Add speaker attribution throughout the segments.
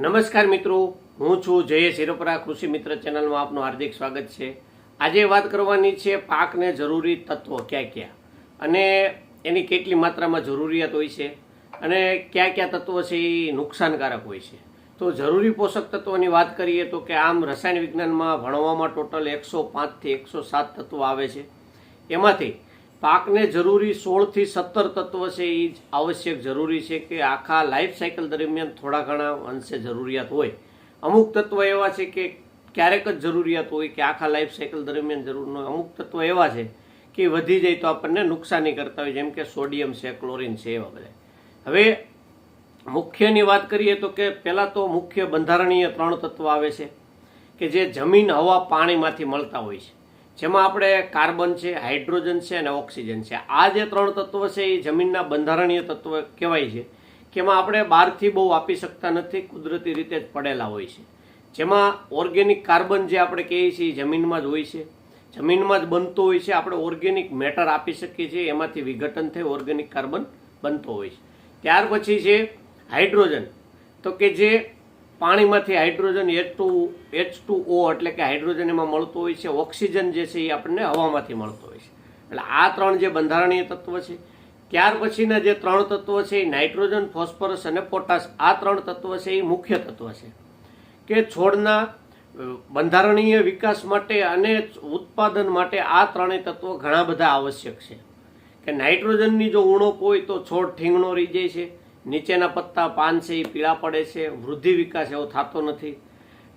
Speaker 1: નમસ્કાર મિત્રો, હું છું જય શિરોપરા કૃષિ મિત્ર ચેનલમાં આપનું હાર્દિક સ્વાગત છે. આજે વાત કરવાની છે પાકને જરૂરી તત્વો ક્યાં ક્યાં? અને એની કેટલી માત્રામાં જરૂરિયાત હોય છે? અને કયા કયા તત્વો છે એ નુકસાનકારક હોય છે? તો જરૂરી પોષક તત્વોની વાત કરીએ તો કે આમ રસાયણ વિજ્ઞાનમાં ભણવામાં ટોટલ એકસો પાંચથી એકસો સાત તત્વો આવે છે. એમાંથી પાકને જરૂરી સોળથી સત્તર તત્વ છે એ જ આવશ્યક જરૂરી છે કે આખા લાઈફ સાયકલ દરમિયાન થોડા ઘણા અંશે જરૂરિયાત હોય. અમુક તત્વ એવા છે કે ક્યારેક જ જરૂરિયાત હોય કે આખા લાઈફ સાયકલ દરમિયાન જરૂર ન હોય. અમુક તત્વ એવા છે કે વધી જાય તો આપણને નુકસાની કરતા હોય, જેમ કે સોડિયમ છે, ક્લોરિન છે, એવા બધા. હવે મુખ્યની વાત કરીએ તો કે પહેલાં તો મુખ્ય બંધારણીય ત્રણ તત્વ આવે છે કે જે જમીન, હવા, પાણીમાંથી મળતા હોય છે. જેમાં આપણે કાર્બન છે, હાઇડ્રોજન છે અને ઓક્સિજન છે. આ જે ત્રણ તત્વો છે, એ જમીનના બંધારણીય તત્વો કહેવાય છે, કે આપણે બહારથી બહુ આપી શકતા નથી, કુદરતી રીતે જ પડેલા હોય છે. જેમાં ઓર્ગેનિક કાર્બન જે આપણે કહીએ છીએ, એ જમીનમાં જ હોય છે. જમીનમાં જ બનતો હોય છે, આપણે ઓર્ગેનિક મેટર આપી શકીએ છીએ, એમાંથી વિઘટન થઈ ઓર્ગેનિક કાર્બન બનતો હોય છે. ત્યાર પછી છે, હાઇડ્રોજન. તો કે જે પાણીમાંથી hydrogen H two H two O એટલે કે હાઇડ્રોજન એમાં મળતો હોય છે, ઓક્સિજન જે છે એ આપણને હવામાંથી મળતો હોય છે. એટલે આ ત્રણ જે બંધારણીય તત્વ છે, ત્યાર પછીના જે ત્રણ તત્વો છે એ નાઇટ્રોજન, ફોસ્ફરસ અને પોટાશ, આ ત્રણ તત્વો છે એ મુખ્ય તત્વ છે. કે છોડના બંધારણીય વિકાસ માટે અને ઉત્પાદન માટે આ ત્રણેય તત્વો ઘણા બધા આવશ્યક છે. કે નાઇટ્રોજનની જો ઉણપ હોય તો છોડ ઠીંગણો રહી જાય છે નીચેના પત્તા પાન છે એ પીળા પડે છે, વૃદ્ધિ વિકાસ એવો થતો નથી.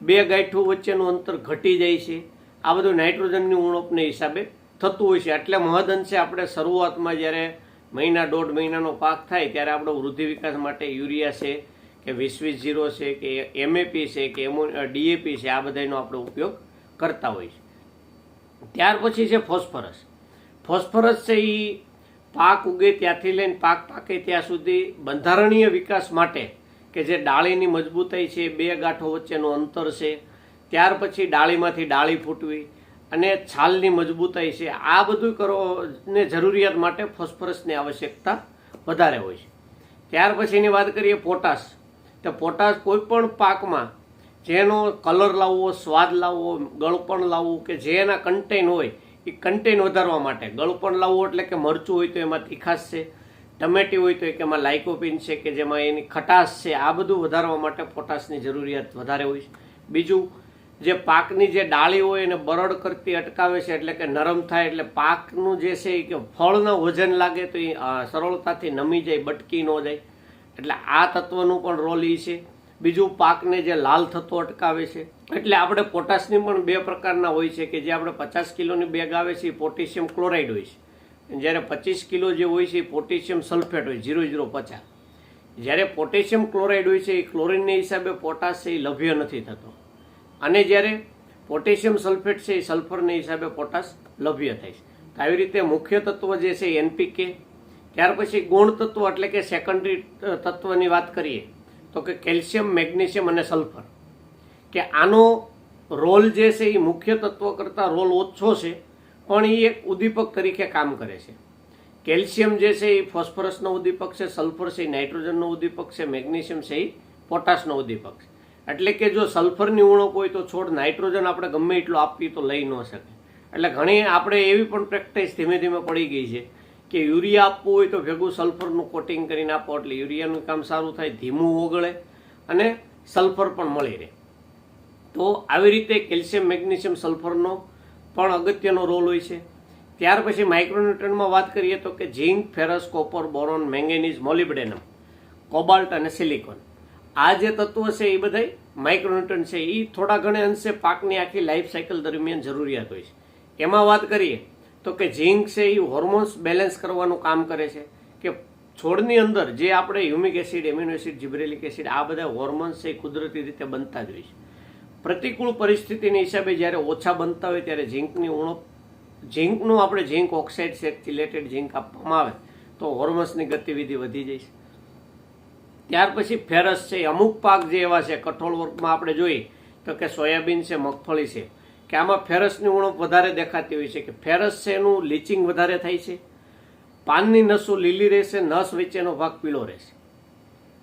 Speaker 1: બે ગાંઠું વચ્ચેનું અંતર ઘટી જાય છે. આ બધું નાઇટ્રોજનની ઉણપને હિસાબે થતું હોય છે. એટલે મહદઅંશે આપણે શરૂઆતમાં જ્યારે મહિના દોઢ મહિનાનો પાક થાય ત્યારે આપણો વૃદ્ધિ વિકાસ માટે યુરિયા છે કે વીસ વીસ જીરો છે કે એમએપી છે કે એમો ડીએપી છે, આ બધાનો આપણે ઉપયોગ કરતા હોય છે. ત્યાર પછી છે ફોસ્ફરસ. ફોસ્ફરસ છે એ પાક ઉગે ત્યાંથી લઈને પાક પાકે ત્યાં સુધી બંધારણીય વિકાસ માટે કે જે ડાળીની મજબૂતાઈ છે, બે ગાંઠો વચ્ચેનું અંતર છે, ત્યાર પછી ડાળીમાંથી ડાળી ફૂટવી અને છાલની મજબૂતાઈ છે, આ બધું ને જરૂરિયાત માટે ફોસ્ફરસની આવશ્યકતા વધારે હોય છે. ત્યાર પછીની વાત કરીએ પોટાશ. તો પોટાશ કોઈ પણ પાકમાં જેનો કલર લાવવો, સ્વાદ લાવવો, ગળપણ લાવવું કે જે એના કન્ટેન હોય એ કન્ટેન વધારવા માટે. ગળપણ લાવવું એટલે કે મરચું હોય તો એમાં તીખાશ છે. ટમેટી હોય તો એમાં લાઇકોપિન છે કે જેમાં એની ખટાશ છે. આ બધું વધારવા માટે પોટાશની જરૂરિયાત વધારે હોય છે. બીજું, જે પાકની જે ડાળી હોય એને બરડ કરતી અટકાવે છે એટલે કે નરમ થાય એટલે પાકનું જે છે એ કે ફળનું વજન લાગે તો એ સરળતાથી નમી જાય, બટકી ન જાય. એટલે આ તત્વનું પણ રોલ એ છે. બીજું પાકને જે લાલ થતો અટકાવે છે. એટલે આપણે પોટાશની પણ બે પ્રકારના હોય છે કે જે આપણે પચાસ કિલોની બેગ આવે છે એ પોટેશિયમ ક્લોરાઇડ હોય છે. જ્યારે પચીસ કિલો જે હોય છે એ પોટેશિયમ સલ્ફેટ હોય, ઝીરો ઝીરો પચાસ. જ્યારે પોટેશિયમ ક્લોરાઇડ હોય છે એ ક્લોરિનને હિસાબે પોટાશ છે એ લભ્ય નથી થતો. અને જ્યારે પોટેશિયમ સલ્ફેટ છે એ સલ્ફરને હિસાબે પોટાશ લભ્ય થાય છે. તો આવી રીતે મુખ્ય તત્વ જે છે એનપીકે ત્યાર પછી ગુણ તત્વ એટલે કે સેકન્ડરી તત્વની વાત કરીએ. તો કે કેલ્શિયમ, મેગ્નેશિયમ અને સલ્ફર. કે આનો રોલ જે છે એ મુખ્ય તત્વ કરતાં રોલ ઓછો છે, પણ એ એક ઉદ્દીપક તરીકે કામ કરે છે. કેલ્શિયમ જે છે એ ફોસ્ફરસનો ઉદ્દીપક છે, સલ્ફર છે એ નાઇટ્રોજનનો ઉદ્દીપક છે, મેગ્નેશિયમ છે એ પોટાશનો ઉદ્દીપક છે. એટલે કે જો સલ્ફરની ઉણપ હોય તો છોડ નાઇટ્રોજન આપણે ગમે એટલું આપીએ તો લઈ ન શકે. એટલે ઘણી આપણે એવી પણ પ્રેક્ટિસ ધીમે ધીમે પડી ગઈ છે કે યુરિયા આપવું હોય તો ભેગું સલ્ફરનું કોટિંગ કરીને આપો એટલે યુરિયાનું કામ સારું થાય, ધીમું ઓગળે અને સલ્ફર પણ મળી રહે. તો આવી રીતે કેલ્શિયમ, મેગ્નેશિયમ, સલ્ફરનો પણ અગત્યનો રોલ હોય છે. ત્યાર પછી માઇક્રોન્યુટ્રનમાં વાત કરીએ તો કે zinc, ferrous, copper, boron, manganese, molybdenum, cobalt અને સિલિકોન. આ જે તત્વો છે એ બધા માઇક્રોન્યુટ્રન છે. એ થોડા ઘણે અંશે પાકની આખી લાઈફ સાયકલ દરમિયાન જરૂરિયાત હોય છે. એમાં વાત કરીએ તો કે ઝીંક છે એ હોર્મોન્સ બેલેન્સ કરવાનું કામ કરે છે કે છોડની અંદર જે આપણે humic acid amino acid gibberellic acid આ બધા હોર્મોન્સ છે એ કુદરતી રીતે બનતા જ હોય છે. પ્રતિકૂળ પરિસ્થિતિની હિસાબે જ્યારે ઓછા બનતા હોય ત્યારે ઝીંકની ઉણપ, ઝીંકનું આપણે ઝીંક ઓક્સાઇડ છે ચિલેટેડ ઝીંક આપવામાં આવે, તો હોર્મોન્સની ગતિવિધિ વધી જાય છે. ત્યાર પછી ફેરસ છે, અમુક પાક જે એવા છે, કઠોળ વર્ગમાં આપણે જોઈએ, તો કે સોયાબીન છે, મગફળી છે કે આમાં ફેરસની ઉણપ વધારે દેખાતી હોય છે કે ફેરસ છે એનું લીચિંગ વધારે થાય છે. પાનની નસો લીલી રહેશે, નસ વચ્ચેનો ભાગ પીળો રહેશે.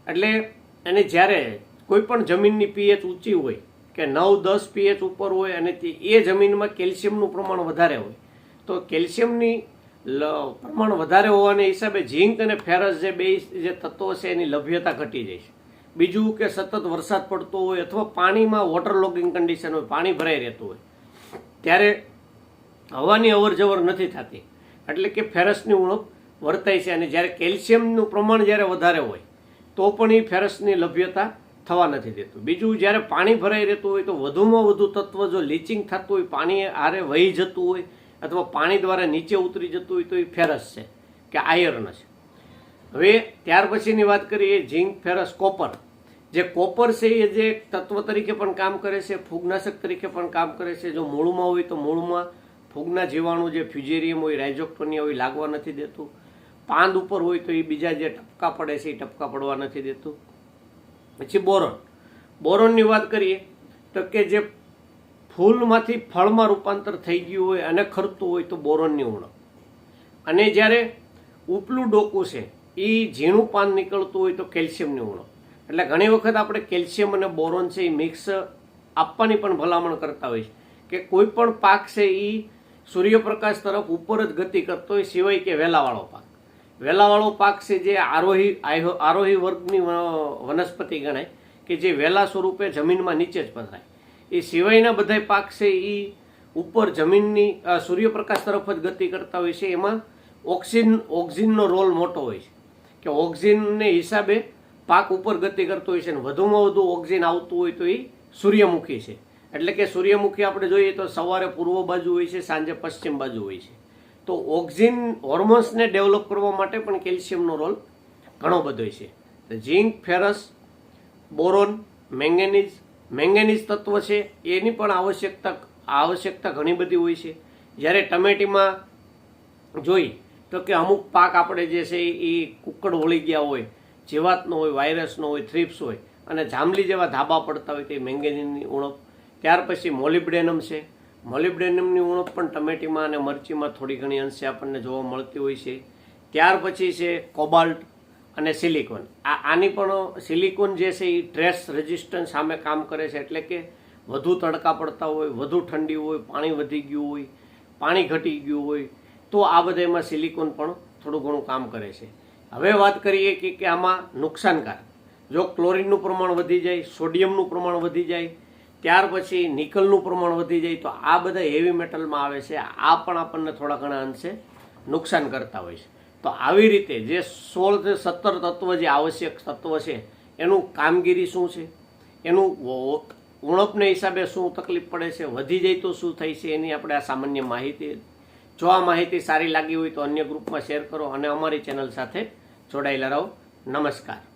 Speaker 1: એટલે એને જ્યારે કોઈ પણ જમીનની પીએચ ઊંચી હોય કે નવ દસ પીએચ ઉપર હોય અને એ જમીનમાં કેલ્શિયમનું પ્રમાણ વધારે હોય, તો કેલ્શિયમની પ્રમાણ વધારે હોવાને હિસાબે ઝીંક અને ફેરસ જે બે જે તત્વો છે એની લભ્યતા ઘટી જાય છે. બીજું કે સતત વરસાદ પડતો હોય અથવા પાણીમાં વોટર લોગિંગ કન્ડિશન હોય, પાણી ભરાઈ રહેતું હોય ત્યારે હવાની અવરજવર નથી થતી. એટલે કે ફેરસની ઉણપ વર્તાય છે અને જ્યારે કેલ્શિયમનું પ્રમાણ જ્યારે વધારે હોય, તો પણ એ ફેરસની લભ્યતા થવા નથી દેતું. બીજું, જ્યારે પાણી ભરાઈ રહેતું હોય, તો વધુમાં વધુ તત્વ જો લીચિંગ થતું હોય, પાણી આરે વહી જતું હોય, અથવા પાણી દ્વારા નીચે ઉતરી જતું હોય, તો એ ફેરસ છે, કે આયર્ન છે. હવે ત્યાર પછીની વાત કરીએ, ઝીંક ફેરસ કોપર. જે કોપર છે એ જે તત્વ તરીકે પણ કામ કરે છે, ફૂગનાશક તરીકે પણ કામ કરે છે. જો મૂળમાં હોય તો મૂળમાં ફૂગના જીવાણુ જે ફ્યુજેરિયમ હોય, રાઇઝોક્ટોનિયા હોય, લાગવા નથી દેતું. પાંદ ઉપર હોય તો એ બીજા જે ટપકા પડે છે, એ ટપકા પડવા નથી દેતું. પછી બોરોન. બોરોનની વાત કરીએ તો કે જે ફૂલમાંથી ફળમાં રૂપાંતર થઈ ગયું હોય અને ખરતું હોય તો બોરોનની ઉણપ. અને જ્યારે ઉપલું ડોકું છે એ ઝીણું પાન નીકળતું હોય તો કેલ્શિયમની ઉણપ. એટલે ઘણી વખત આપણે કેલ્શિયમ અને બોરોન છે એ મિક્સ આપવાની પણ ભલામણ કરતા હોય છે. કે કોઈ પણ પાક છે એ સૂર્યપ્રકાશ તરફ ઉપર જ ગતિ કરતો હોય સિવાય કે વેલાવાળો પાક. વેલાવાળો પાક છે જે આરોહી આરોહી વર્ગની વનસ્પતિ ગણાય કે જે વેલા સ્વરૂપે જમીનમાં નીચે જ પધરાય. એ સિવાયના બધા પાક છે એ ઉપર જમીનની સૂર્યપ્રકાશ તરફ જ ગતિ કરતા હોય છે. એમાં ઓક્સિજન ઓક્સિજનનો રોલ મોટો હોય છે. કે ઓક્સિજનને હિસાબે પાક ઉપર ગતિ કરતો હોય છે અને વધુમાં વધુ ઓક્સિજન આવતું હોય તો એ સૂર્યમુખી છે. એટલે કે સૂર્યમુખી આપણે જોઈએ તો સવારે પૂર્વ બાજુ હોય છે, સાંજે પશ્ચિમ બાજુ હોય છે. તો ઓક્સિજન હોર્મોન્સને ડેવલપ કરવા માટે પણ કેલ્શિયમનો રોલ ઘણો બધો છે. Zinc, ferrous, boron, manganese manganese તત્વ છે, એની પણ આવશ્યકતા આવશ્યકતા ઘણી બધી હોય છે. જ્યારે ટમેટીમાં જોઈ તો કે અમુક પાક આપણે જે છે એ કુકડ વળી ગયા હોય જીવાતનો હોય, વાયરસનો હોય, થ્રિપ્સ હોય અને જાંબલી જેવા ધાબા પડતા હોય તે મેંગેનીની ઉણપ. ત્યાર પછી મોલિબ્ડેનમ છે. મોલિબ્ડેનમની ઉણપ પણ ટમેટીમાં અને મરચીમાં થોડી ઘણી અંશે આપણને જોવા મળતી હોય છે. ત્યાર પછી છે કોબાલ્ટ અને સિલિકોન. આ આની પણ સિલિકોન જે છે એ ટ્રેસ રેઝિસ્ટન્સ સામે કામ કરે છે એટલે કે વધુ તડકા પડતા હોય, વધુ ઠંડી હોય, પાણી વધી ગયું હોય, પાણી ઘટી ગયું હોય, તો આ બધામાં સિલિકોન પણ થોડું ઘણું કામ કરે છે. હવે વાત કરીએ કે કે આમાં નુકસાનકારક. જો ક્લોરીનનું પ્રમાણ વધી જાય, સોડિયમનું પ્રમાણ વધી જાય, ત્યાર પછી નિકલનું પ્રમાણ વધી જાય, તો આ બધા હેવી મેટલમાં આવે છે. આ પણ આપણને થોડા ઘણા અંશે નુકસાન કરતા હોય છે. તો આવી રીતે જે સોળથી સત્તર તત્વ જે આવશ્યક તત્વ છે, એનું કામગીરી શું છે? એનું ઉણપને હિસાબે શું તકલીફ પડે છે? વધી જાય તો શું થાય છે? એની આપણે આ સામાન્ય માહિતી, જો આ માહિતી સારી લાગી હોય તો અન્ય ગ્રુપમાં શેર કરો અને અમારી ચેનલ સાથે જોડાયેલા રહો. નમસ્કાર.